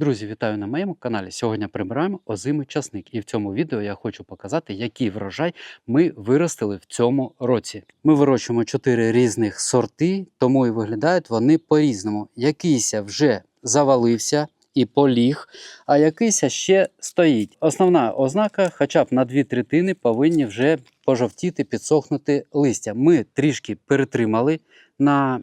Друзі, вітаю на моєму каналі. Сьогодні прибираємо озимий часник. І в цьому відео я хочу показати, який врожай ми виростили в цьому році. Ми вирощуємо 4 різних сорти, тому і виглядають вони по-різному. Якийсь вже завалився і поліг, а якийсь ще стоїть. Основна ознака, хоча б на дві третини, повинні вже пожовтіти, підсохнути листя. Ми трішки перетримали на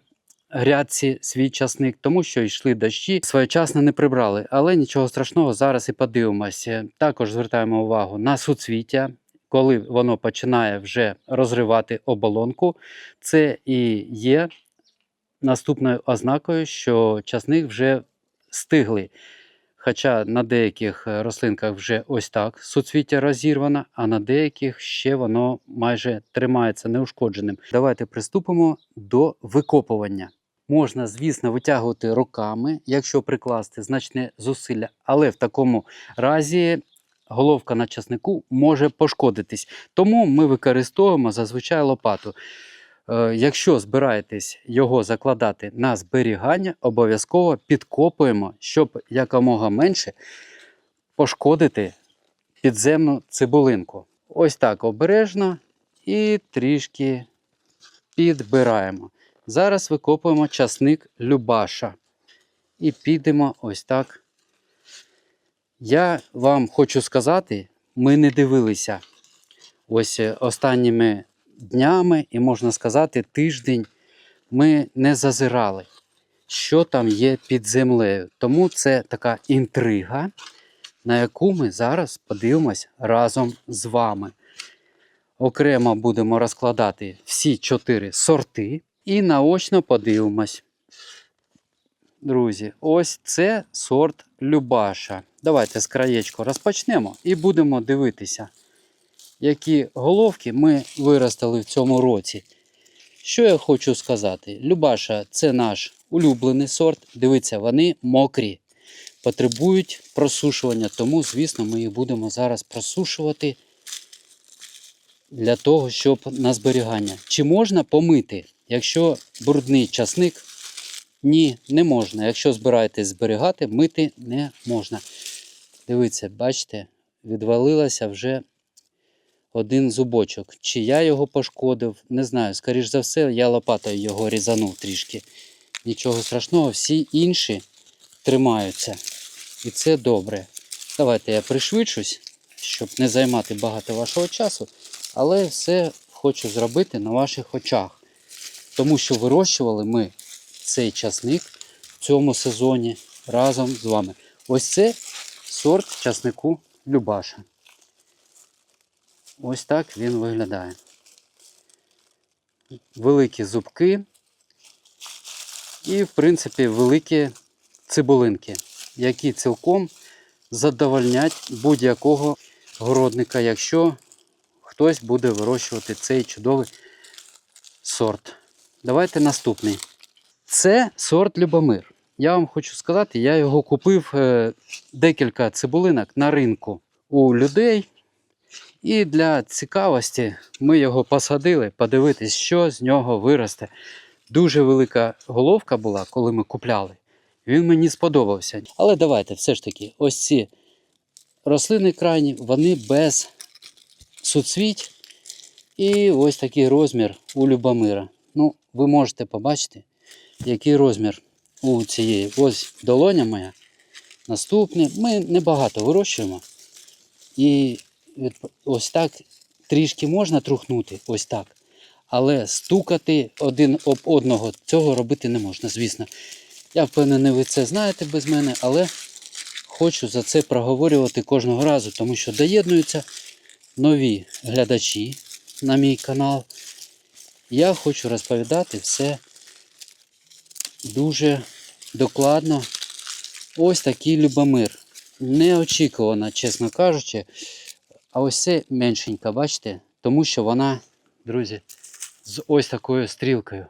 грядці свій часник, тому що йшли дощі, своєчасно не прибрали. Але нічого страшного, зараз і подивимося. Також звертаємо увагу на суцвіття. Коли воно починає вже розривати оболонку, це і є наступною ознакою, що часник вже стиглий. Хоча на деяких рослинках вже ось так суцвіття розірвано, а на деяких ще воно майже тримається неушкодженим. Давайте приступимо до викопування. Можна, звісно, витягувати руками, якщо прикласти значне зусилля, але в такому разі головка на часнику може пошкодитись. Тому ми використовуємо зазвичай лопату. Е, Якщо збираєтесь його закладати на зберігання, обов'язково підкопуємо, щоб якомога менше пошкодити підземну цибулинку. Ось так обережно і трішки підбираємо. Зараз викопуємо часник Любаша. І підемо ось так. Я вам хочу сказати, ми не дивилися ось е, останніми днями, і можна сказати, тиждень ми не зазирали, що там є під землею. Тому це така інтрига, на яку ми зараз подивимось разом з вами. Окремо будемо розкладати всі чотири сорти і наочно подивимось. Друзі, ось це сорт Любаша. Давайте з краєчку розпочнемо і будемо дивитися, які головки ми виростили в цьому році. Що я хочу сказати? Любаша це наш улюблений сорт. Дивіться, вони мокрі, потребують просушування, тому, звісно, ми їх будемо зараз просушувати для того, щоб на зберігання. Чи можна помити, якщо брудний часник? Ні, не можна. Якщо збираєтесь зберігати, мити не можна. Дивіться, бачите, відвалилося вже один зубочок. Чи я його пошкодив, не знаю. Скоріш за все, я лопатою його різанув трішки. Нічого страшного, всі інші тримаються. І це добре. Давайте я пришвидшусь, щоб не займати багато вашого часу. Але все хочу зробити на ваших очах. Тому що вирощували ми цей часник в цьому сезоні разом з вами. Ось це сорт часнику Любаша. Ось так він виглядає. Великі зубки і, в принципі, великі цибулинки, які цілком задовольнять будь-якого городника, якщо хтось буде вирощувати цей чудовий сорт. Давайте наступний. Це сорт Любомир. Я вам хочу сказати, я його купив е, декілька цибулинок на ринку у людей. І для цікавості ми його посадили, подивитись, що з нього виросте. Дуже велика головка була, коли ми купляли. Він мені сподобався. Але давайте все ж таки, ось ці рослини крайні, вони без суцвіть. І ось такий розмір у Любомира. Ви можете побачити, який розмір у цієї. Ось долоня моя. Наступний. Ми небагато вирощуємо. І ось так трішки можна трухнути, ось так. Але стукати один об одного цього робити не можна, звісно. Я впевнений, ви це знаєте без мене, але хочу за це проговорювати кожного разу, тому що доєднуються нові глядачі на мій канал. Я хочу розповідати все дуже докладно. Ось такий Любомир. Неочікувано, чесно кажучи. А ось це меншенька, бачите? Тому що вона, друзі, з ось такою стрілкою.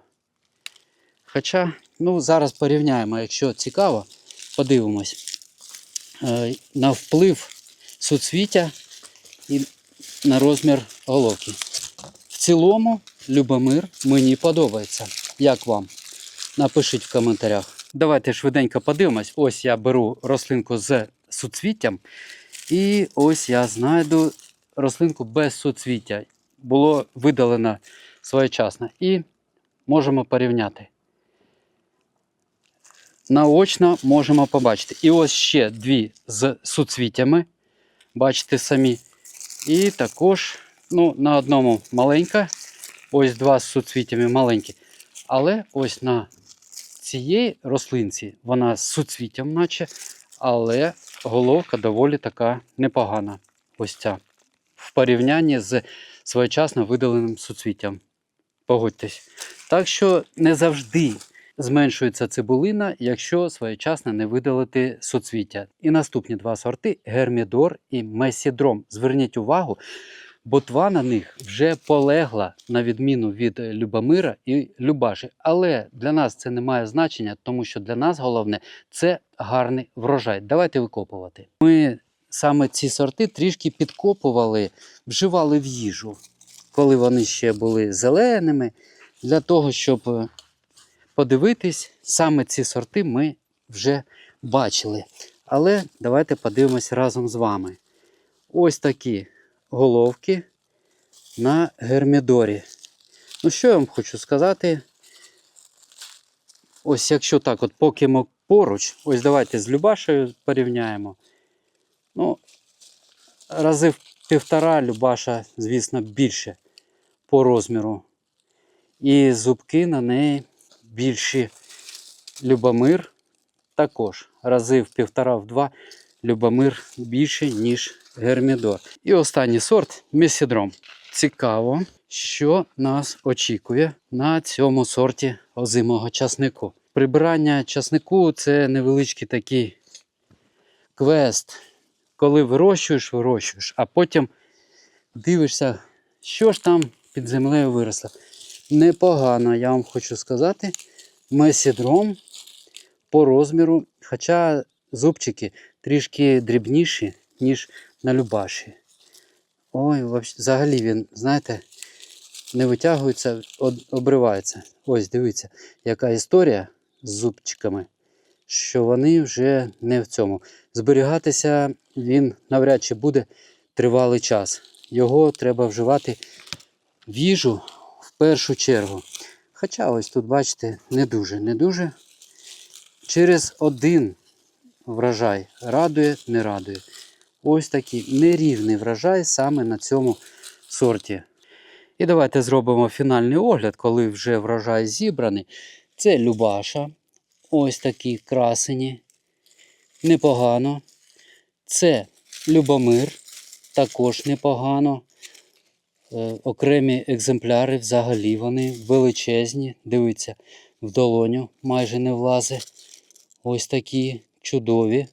Хоча, ну, зараз порівняємо, якщо цікаво, подивимось е, на вплив суцвіття і на розмір головки. В цілому, Любомир мені подобається. Як вам? Напишіть в коментарях. Давайте швиденько подивимось. Ось я беру рослинку з суцвіттям, і ось я знайду рослинку без суцвіття. Було видалено своєчасно. І можемо порівняти. Наочно можемо побачити. І ось ще дві з суцвіттями. Бачите самі. І також ну, на одному маленька. Ось два з суцвіттями маленькі. Але ось на цієї рослинці вона з суцвіттям, наче, але головка доволі така непогана. Ось ця. В порівнянні з своєчасно видаленим суцвіттям. Погодьтесь. Так що не завжди зменшується цибулина, якщо своєчасно не видалити суцвіття. І наступні два сорти гермідор і месідром. Зверніть увагу, ботва на них вже полегла на відміну від Любомира і Любаші. Але для нас це не має значення, тому що для нас головне це гарний врожай. Давайте викопувати. Ми саме ці сорти трішки підкопували, вживали в їжу, коли вони ще були зеленими, для того, щоб е, подивитись, саме ці сорти ми вже бачили. Але давайте подивимось разом з вами. Ось такі головки на гермідорі. Ну, що я вам хочу сказати? Ось якщо так, от поки ми поруч, ось давайте з Любашею порівняємо. Ну, рази в півтора Любаша, звісно, більше по розміру. І зубки на неї більші. Любомир також рази в півтора-в-два Любомир більше, ніж Гермідор. І останній сорт Месідром. Цікаво, що нас очікує на цьому сорті озимого часнику. Прибирання часнику це невеличкий такий квест. Коли вирощуєш, вирощуєш, а потім дивишся, що ж там під землею виросло. Непогано, я вам хочу сказати. Месідром по розміру, хоча зубчики трішки дрібніші, ніж на Любаші. Ой, взагалі він, знаєте, не витягується, обривається. Ось дивіться, яка історія з зубчиками, що вони вже не в цьому. Зберігатися він навряд чи буде тривалий час. Його треба вживати в їжу в першу чергу. Хоча ось тут, бачите, не дуже, не дуже. Через один врожай радує, не радує. Ось такий нерівний врожай саме на цьому сорті. І давайте зробимо фінальний огляд, коли вже врожай зібраний. Це Любаша. Ось такі красені. Непогано. Це Любомир. Також непогано. Е, окремі екземпляри взагалі вони величезні. Дивіться, в долоню майже не влазить. Ось такі чудові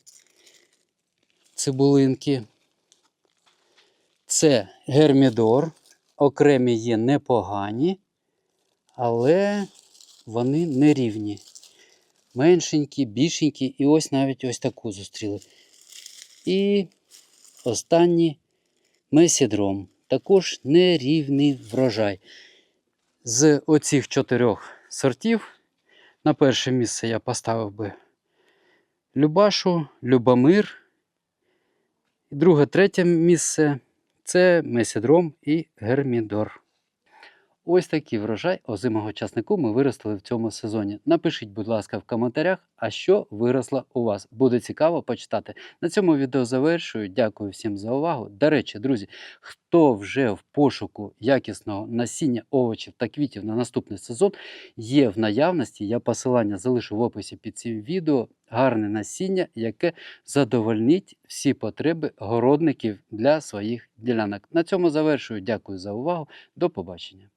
цибулинки. Це гермідор. Окремі є непогані, але вони нерівні. Меншенькі, більшенькі, і ось навіть ось таку зустріли. І останній месідром. Також нерівний врожай. З оцих чотирьох сортів на перше місце я поставив би Любашу, Любомир. Друге, третє місце це Месідром і Гермідор. Ось такий врожай озимого часнику ми виростили в цьому сезоні. Напишіть, будь ласка, в коментарях, а що виросло у вас. Буде цікаво почитати. На цьому відео завершую. Дякую всім за увагу. До речі, друзі, хто вже в пошуку якісного насіння овочів та квітів на наступний сезон, є в наявності. Я посилання залишу в описі під цим відео. Гарне насіння, яке задовольнить всі потреби городників для своїх ділянок. На цьому завершую. Дякую за увагу. До побачення.